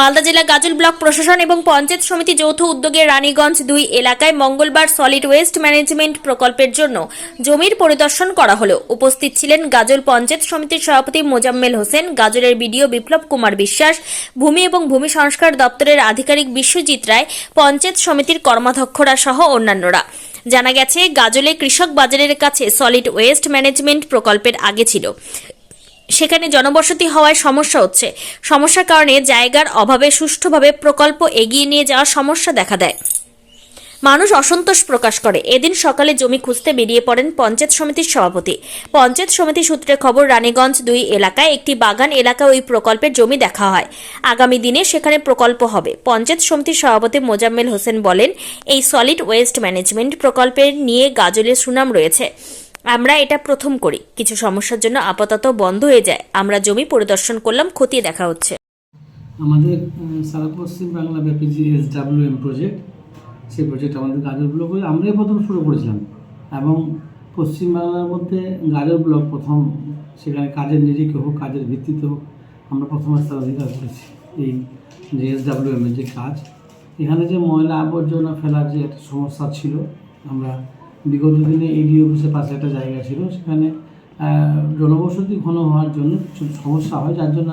মালদা জেলা গাজল ব্লক প্রশাসন এবং পঞ্চায়েত সমিতি যৌথ উদ্যোগে রানীগঞ্জ দুই এলাকায় মঙ্গলবার সলিড ওয়েস্ট ম্যানেজমেন্ট প্রকল্পের জন্য জমির পরিদর্শন করা হলো। উপস্থিত ছিলেন গাজল পঞ্চায়েত সমিতির সভাপতি মোজাম্মেল হোসেন, গাজলের বিডিও বিপ্লব কুমার বিশ্বাস, ভূমি এবং ভূমি সংস্কার দপ্তরের আধিকারিক বিশ্বজিৎ রায়, পঞ্চায়েত সমিতির কর্মাধ্যক্ষরা সহ অন্যান্যরা। জানা গেছে, গাজলে কৃষক বাজারের কাছে সলিড ওয়েস্ট ম্যানেজমেন্ট প্রকল্পের আগে ছিল। সেখানে জনবসতি হওয়ায় সমস্যা হচ্ছে। সমস্যার কারণে জায়গার অভাবে সুষ্ঠুভাবে প্রকল্প এগিয়ে নিয়ে যাওয়ার সমস্যা দেখা দেয়। মানুষ অসন্তোষ প্রকাশ করে। এদিন সকালে জমি খুঁজতে বেরিয়ে পড়েন পঞ্চায়েত সমিতির সভাপতি। পঞ্চায়েত সমিতি সূত্রে খবর, রানীগঞ্জ দুই এলাকায় একটি বাগান এলাকায় ওই প্রকল্পের জমি দেখা হয়। আগামী দিনে সেখানে প্রকল্প হবে। পঞ্চায়েত সমিতির সভাপতি মোজাম্মেল হোসেন বলেন, এই সলিড ওয়েস্ট ম্যানেজমেন্ট প্রকল্পের নিয়ে গাজলের সুনাম রয়েছে। আমরা এটা প্রথম করি। কিছু সমস্যার জন্য আপাতত বন্ধ হয়ে যায়। আমরা জমি পরিদর্শন করলাম, খতিয়ে দেখা হচ্ছে। আমাদের সারা পশ্চিম বাংলা ব্যাপী যে এস ডাব্লিউ এম প্রজেক্ট সেই প্রজেক্ট আমাদের গাজর ব্লক আমরাই প্রথম শুরু করেছিলাম। এবং পশ্চিমবাংলার মধ্যে গাজর ব্লক প্রথম, সেখানে কাজের নিরিখে হোক, কাজের ভিত্তিতে হোক, আমরা প্রথম স্থান অধিকার করেছি এই যে এস ডাব্লিউ এম এর যে কাজ। এখানে যে ময়লা আবর্জনা ফেলার যে একটা সমস্যা ছিল, আমরা বিগত দিনে এডি অফিসের পাশে একটা জায়গা ছিল। সেখানে জলবসতি জনবসতি ঘন হওয়ার জন্য কিছু সমস্যা হয়, যার জন্য